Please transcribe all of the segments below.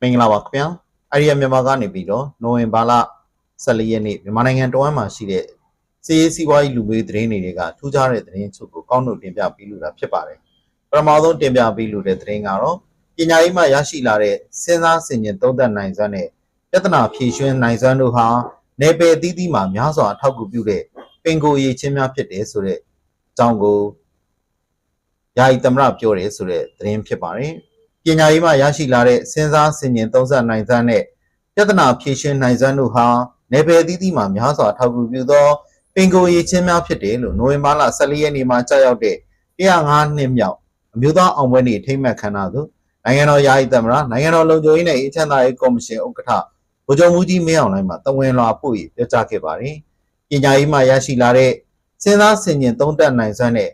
မင်္ဂလာပါခင်ဗျာအရီယာမြန်မာကနေပြီးတော့နိုဝင်ဘာလ14ရက်နေ့မြန်မာနိုင်ငံတဝမ်းမှာရှိတဲ့စီးရေးစီးပွားရေးလူမျိုးသတင်းတွေကထူးခြားတဲ့သတင်းချုပ်ကိုကောက်နှုတ်တင်ပြပေးလို့တာဖြစ်ပါတယ်ပထမဆုံးတင်ပြပေးလို့တဲ့သတင်းကတော့ပညာရေးမှရရှိလာတဲ့စဉ်းစားဆင်ခြင်သုံးသပ်နိုင်စွမ်းနဲ့ပြဿနာဖြေရှင်းနိုင်စွမ်းတို့ဟာနယ်ပယ်အသီးသီးမှာများစွာအထောက်အကူပြုတဲ့ပင်ကိုယ်ရည်ချင်းများဖြစ်တယ်ဆိုတဲ့အကြောင်းကိုယာယီသမရပြောတယ်ဆိုတဲ့သတင်းဖြစ်ပါတယ် ပညာရေးမှရရှိလာတဲ့စဉ်းစားဆင်ခြင်သုံးသပ်နိုင်စွမ်းနဲ့ပြဿနာဖြေရှင်းနိုင်စွမ်းတို့ဟာနယ်ပယ်အသီးသီးမှာများစွာအထောက်အကူပြုသောပင်ကိုယ်ရည်ချင်းများဖြစ်တယ်လို့နိုဝင်ဘာလ14ရက်နေ့မှာကြာရောက်တဲ့105နှစ်မြောက်အမျိုးသားအောင်ပွဲနေ့ထိမ့်မှတ်ခမ်းနားသို့နိုင်ငံတော်ယာယီသမရနိုင်ငံတော်လုံခြုံရေးနဲ့အေးချမ်းသာရေးကော်မရှင်ဥက္ကဋ္ဌဗိုလ်ချုပ်မှုကြီးမင်းအောင်လှိုင်မှတဝင်လွှာပို့ပြီးပြောကြားခဲ့ပါတယ်။ပညာရေးမှရရှိလာတဲ့စဉ်းစားဆင်ခြင်သုံးသပ်နိုင်စွမ်းနဲ့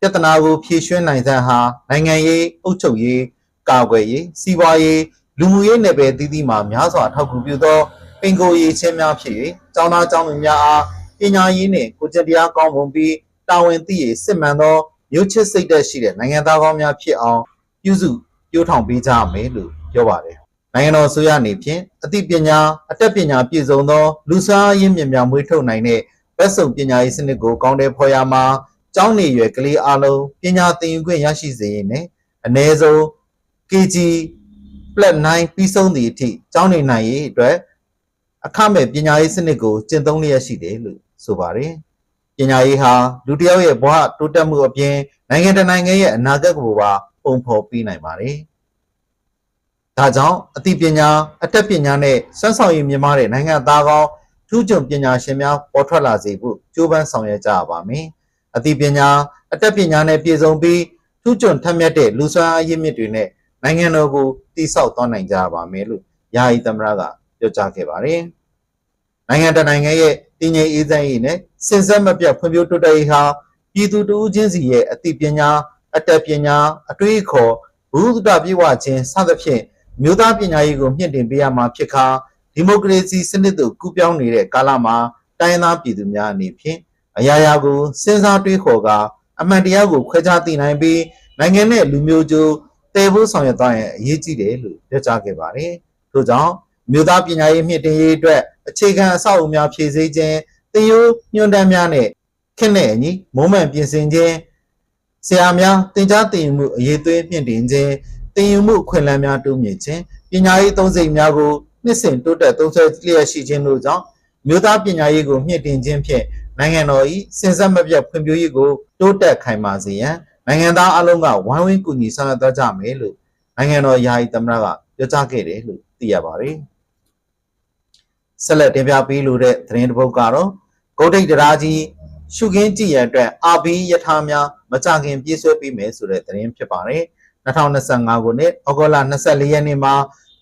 ပြဿနာကိုဖြေရှင်းနိုင်စွမ်းဟာနိုင်ငံရေးအုပ်ချုပ်ရေး ကာကွယ်ရေးစီးပွားရေးလူမှုရေးနယ်ပယ်အသီးသီးမှာများစွာအထောက်အကူပြုသောပင်ကိုယ်ရေးချင်းများဖြစ်၍ကျောင်းသားကျောင်းသူများအားပညာရေးနှင့်ကိုယ်ကျင့်တရားကောင်းမွန်ပြီးတာဝန်သိရစစ်မှန်သောမျိုးချစ်စိတ်သက်ရှိတဲ့နိုင်ငံသားကောင်းများဖြစ်အောင်ပြုစုပြိုးထောင်ပေးကြရမယ်လို့ပြောပါတယ်။နိုင်ငံတော်ဆိုရအနေဖြင့်အသိပညာအတတ်ပညာပြည့်စုံသောလူစားရင်းမြစ်များမွေးထုတ်နိုင်တဲ့ဘက်စုံပညာရေးစနစ်ကိုကောင်းတဲ့ဖော်ရမှာကျောင်းနေရွယ်ကလေးအလုံးပညာသင်ယူခွင့်ရရှိစေရင်းနဲ့အ ਨੇ ဆုံး KG +9 ပြီးဆုံးသည့်အထိကျောင်းနေနိုင်ရေးအတွက်အခမဲ့ပညာရေးစနစ်ကိုကျင့်သုံးလျက်ရှိတယ်လို့ဆိုပါတယ်။ပညာရေးဟာလူတစ်ယောက်ရဲ့ဘဝတိုးတက်မှုအပြင်နိုင်ငံတစ်နိုင်ငံရဲ့အနာဂတ်ကိုပါပုံဖော်ပေးနိုင်ပါတယ်။ဒါကြောင့်အသိပညာအတတ်ပညာနဲ့စွမ်းဆောင်ရည်မြင့်မားတဲ့နိုင်ငံသားကောင်းထူးချွန်ပညာရှင်များပေါ်ထွက်လာစေဖို့ကြိုးပမ်းဆောင်ရွက်ကြရပါမယ်။အသိပညာအတတ်ပညာနဲ့ပြည့်စုံပြီးထူးချွန်ထက်မြက်တဲ့လူစွမ်းအားရည်မြစ်တွေနဲ့ နိုင်ငံတော်ကိုတည်ဆောက်သွားနိုင်ကြပါမယ်လို့ယာယီသမ္မတကပြောကြားခဲ့ပါတယ်။နိုင်ငံတကာနိုင်ငံရဲ့တည်ငြိမ်အေးချမ်းရေးနဲ့စင်ဆက်မပြတ်ဖွံ့ဖြိုးတိုးတက်ရေးဟာပြည်သူတဦးချင်းစီရဲ့အသိပညာအတတ်ပညာအတွေးအခေါ်ဘုဒ္ဓပြေဝခြင်းစသဖြင့်မြို့သားပညာရေးကိုမြင့်တင်ပေးရမှာဖြစ်ခါဒီမိုကရေစီစနစ်သို့ကူးပြောင်းနေတဲ့ကာလမှာတိုင်းသားပြည်သူများအနေဖြင့်အရာရာကိုစဉ်းစားတွေးခေါ်ကာအမှန်တရားကိုခွဲခြားသိနိုင်ပြီးနိုင်ငံနဲ့လူမျိုးကျိုး တည်ဖို့ဆောင်ရွက်သွားရင်အရေးကြီးတယ်လို့ပြောကြားခဲ့ပါတယ်။ထို့ကြောင့်မြို့သားပညာရေးမြင့်တင်ရေးအတွက်အခြေခံအဆောက်အအုံများဖြည့်ဆည်းခြင်းသင်ရိုးညွှန်တမ်းများနဲ့ခက်နဲ့အညီမုံမှန်ပြင်ဆင်ခြင်းဆရာများတင် जा တင်ယူမှုအရေးသွေးမြင့်တင်ခြင်းတင်ယူမှုအခွင့်အလမ်းများတိုးမြင့်ခြင်းပညာရေးသုံးစိတ်များကိုနှစ်စဉ်တိုးတက်သုံးဆွဲလျက်ရှိခြင်းတို့ကြောင့်မြို့သားပညာရေးကိုမြင့်တင်ခြင်းဖြင့်နိုင်ငံတော်၏စင်ဆက်မပြတ်ဖွံ့ဖြိုးရေးကိုတိုးတက်ခိုင်မာစေရန် နိုင်ငံသားအလုံးကဝိုင်းဝန်းကူညီဆောင်ရွက်သွားကြမယ်လို့နိုင်ငံတော်ယာယီသမ္မတကပြောကြားခဲ့တယ်လို့သိရပါတယ်။ဆက်လက်တင်ပြပေးလိုတဲ့သတင်းတစ်ပုဒ်ကတော့ဂုတ်တိတ်တရားကြီးရှုခင်းကြည့်ရတဲ့အတွက်အာဘီယထာများမကြခင်ပြည့်စွဲပြီးမယ်ဆိုတဲ့သတင်းဖြစ်ပါတယ်။2025ခုနှစ်ဩဂုတ်လ24ရက်နေ့မှာ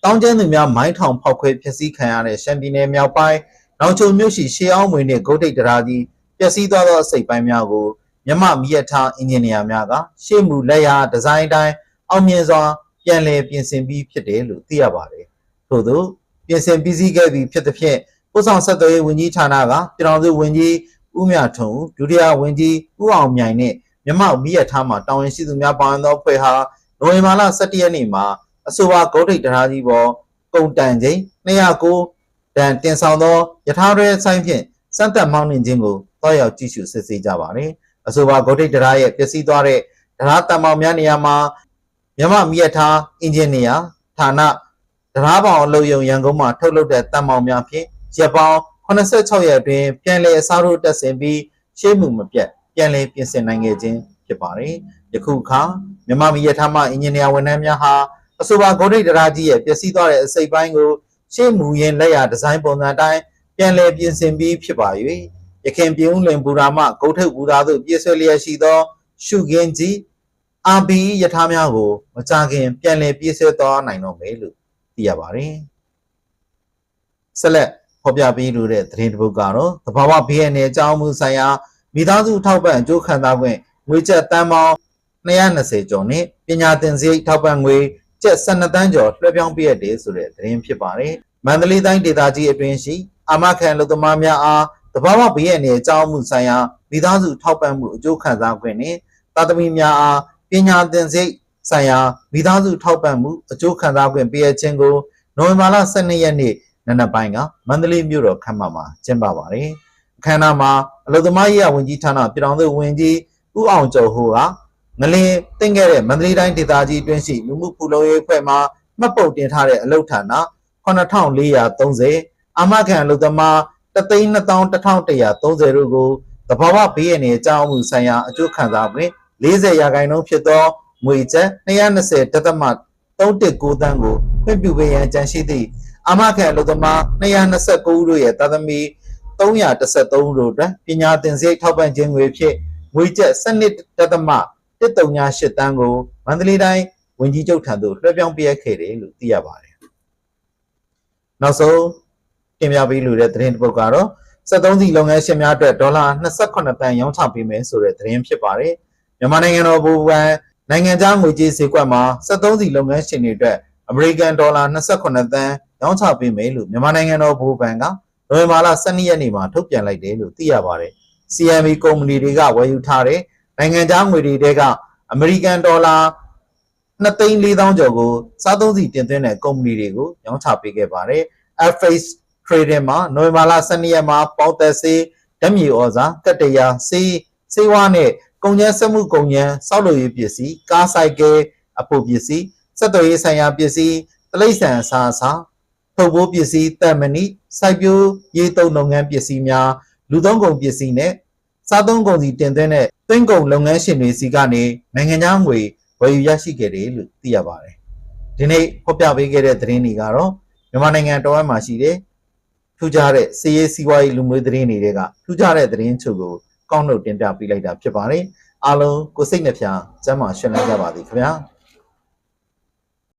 တောင်းကျမ်းသူများမိုင်းထောင်ဖောက်ခွဲဖျက်ဆီးခံရတဲ့ရှမ်းပြည်နယ်မြောက်ပိုင်းနောက်ချုံမြို့ရှိရှေးအောင်မွေနဲ့ဂုတ်တိတ်တရားကြီးပျက်စီးသွားသောအစိတ်ပိုင်းများကို မြမမီယထားအင်ဂျင်နီယာများကရှေ့မူလက်ရာဒီဇိုင်းတိုင်းအောင်မြင်စွာပြန်လည်ပြင်ဆင်ပြီးဖြစ်တယ်လို့သိရပါတယ်။ထို့သောပြင်ဆင်ပြီးစီးခဲ့ပြီးဖြစ်သဖြင့်ပို့ဆောင်ဆက်သွယ်ရေးဝန်ကြီးဌာနကပြည်ထောင်စုဝန်ကြီးဦးမြထွန်းဒုတိယဝန်ကြီးဦးအောင်မြိုင်နဲ့မြမမီယထားမှာတာဝန်ရှိသူများပါဝင်သောအဖွဲ့ဟာနိုဝင်ဘာလ17ရက်နေ့မှာအဆိုပါဂုတ်ထိတ်တရားကြီးပေါ်ကုန်တန်ချိန်209တန်တင်ဆောင်သောယထာရဲဆိုင်ဖြင့်စံတက်မောင်းနှင်ခြင်းကိုတောက်ရောက်ကြည့်ရှုစစ်ဆေးကြပါတယ်။ အဆိုပါဂုတ်ထိတ်တရားရဲ့ပျက်စီးသွားတဲ့တရားတံမောင်များနေရာမှာမြမမီယထားအင်ဂျင်နီယာဌာနတရားပေါင်အလုပ်ယုံရန်ကုန်မှာထုတ်လုပ်တဲ့တံမောင်များဖြင့်ရက်ပေါင်း86ရက်အတွင်းပြန်လည်အစားထိုးတက်ဆင်ပြီးရှေ့မှုမပြတ်ပြန်လည်ပြင်ဆင်နိုင်ခဲ့ခြင်းဖြစ်ပါတယ်။ယခုအခါမြမမီယထားမှအင်ဂျင်နီယာဝန်ထမ်းများဟာအဆိုပါဂုတ်ထိတ်တရားကြီးရဲ့ပျက်စီးသွားတဲ့အစိပ်ပိုင်းကိုရှေ့မူရင်းလက်ရာဒီဇိုင်းပုံစံတိုင်းပြန်လည်ပြင်ဆင်ပြီးဖြစ်ပါ၍ ရခင်ပြုံးလင်ဘူရာမှဂုတ်ထုပ်ဘူရာသို့ပြည့်ဆွဲလျက်ရှိသောရှုခင်းကြီးအာဘီယထာများကို မကြခင်ပြန်လည်ပြည့်ဆွဲသွားနိုင်တော့မယ်လို့သိရပါတယ်။ဆက်လက်ဖော်ပြပေးလိုတဲ့သတင်းတစ်ပုဒ်ကတော့သဘာဝဘေးအန္တရာယ်အကြောင်းမှုဆိုင်ရာမိသားစုထောက်ပံ့အကျိုးခံစားခွင့်ငွေကျပ်တန်ပေါင်း220ကျော်နဲ့ပညာသင်စရိတ်ထောက်ပံ့ငွေကျပ်12တန်းကျော်လွှဲပြောင်းပေးရတဲ့ဆိုတဲ့သတင်းဖြစ်ပါတယ်။မန္တလေးတိုင်းဒေသကြီးအတွင်းရှိအာမခံလူသမားများအား တဘာဝဘေးရန်ရဲ့အကြောင်းမှုဆိုင်ရာမိသားစုထောက်ပံ့မှုအကျိုးခံစားခွင့်နဲ့တာသမီများအားပညာသင်စိတ်ဆိုင်ရာမိသားစုထောက်ပံ့မှုအကျိုးခံစားခွင့်ပေးအပ်ခြင်းကိုနိုဝင်ဘာလ12ရက်နေ့နံနက်ပိုင်းကမန္တလေးမြို့တော်ခမ်းမမှာကျင်းပပါတယ်။အခမ်းအနားမှာအလုံသမားရေးဝန်ကြီးဌာနပြည်ထောင်စုဝန်ကြီးဦးအောင်ကျော်ဟိုကငလင်းတင်ခဲ့တဲ့မန္တလေးတိုင်းဒေသကြီးအတွင်းရှိလူမှုဖူလုံရေးအဖွဲ့မှမှတ်ပုံတင်ထားတဲ့အလုပ်ဌာန9430အာမခံအလုံသမား 32130တို့ကိုတဘာဝဘေးရန်ရဲ့အကြောင်းမှုဆိုင်ရာအကျိုးခံစားခွင့်40ရာခိုင်နှုန်းဖြစ်သောငွေကျပ်220တက်သမ319တန်းကိုခွင့်ပြုပေးရန်ကြံရှိသည့်အာမခံအလုပ်သမား229ဦးတို့ရဲ့တာသမီ313ဦးတို့အတွက်ပညာသင်စရိတ်ထောက်ပံ့ခြင်းငွေဖြင့်ငွေကျပ်12တက်သမ138တန်းကိုမန္တလေးတိုင်းဝန်ကြီးချုပ်ထံသို့လွှဲပြောင်းပေးအပ်ခဲ့တယ်လို့သိရပါတယ်။နောက်ဆုံး တင်ပြပေးလိုတဲ့သတင်းတစ်ပုဒ်ကတော့73စီလုပ်ငန်းရှင်များအတွက်ဒေါ်လာ28တန်ရောင်းချပေးမယ်ဆိုတဲ့သတင်းဖြစ်ပါတယ်။မြန်မာနိုင်ငံတော်ဘူပန်နိုင်ငံခြားငွေကြေးဈေးကွက်မှာ73စီလုပ်ငန်းရှင်တွေအတွက်အမေရိကန်ဒေါ်လာ28တန်ရောင်းချပေးမယ်လို့မြန်မာနိုင်ငံတော်ဘူပန်ကနိုဝင်ဘာလ12ရက်နေ့မှာထုတ်ပြန်လိုက်တယ်လို့သိရပါတယ်။ CME ကုမ္ပဏီတွေကဝယ်ယူထားတဲ့နိုင်ငံခြားငွေတွေတဲကအမေရိကန်ဒေါ်လာ2,400,000ကျော်ကိုစားသုံးစီတင်သွင်းတဲ့ကုမ္ပဏီတွေကိုရောင်းချပေးခဲ့ပါတယ်။ FX Trading မှာနိုဝင်ဘာလ12ရက်မှာပေါသက်စေးဓာတ်မြေဩဇာကတ္တရာစေးစေးဝါးနဲ့ကုန်ကျန်းစက်မှုကုန်ကျန်းစောက်လုပ်ရေးပစ္စည်းကားဆိုင်ကယ်အဖို့ပစ္စည်းစက်တော်ရေးဆိုင်ရာပစ္စည်းတလိษံအစားအစာထုတ်ပိုးပစ္စည်းတန်မဏိစိုက်ပျိုးရေးသုံးလုပ်ငန်းပစ္စည်းများလူသုံးကုန်ပစ္စည်းနဲ့စားသုံးကုန်စီတင်သွင်းတဲ့သွင်းကုန်လုပ်ငန်းရှင်တွေစီကနေနိုင်ငံခြားငွေဝယ်ယူရရှိခဲ့တယ်လို့သိရပါတယ်။ဒီနေ့ဖော်ပြပေးခဲ့တဲ့သတင်းတွေကတော့မြန်မာနိုင်ငံတော်ဝမ်းမှာရှိတဲ့ ထူးခြားတဲ့စီးရေးစီးပွားရေးလူမျိုးသတင်းတွေကထူးခြားတဲ့သတင်းချုပ်ကိုကောက်နှုတ်တင်ပြပေးလိုက်တာဖြစ်ပါတယ်။အားလုံးကိုစိတ်နှဖျားစမ်းမရှင်လန်းကြပါသည်ခင်ဗျာ။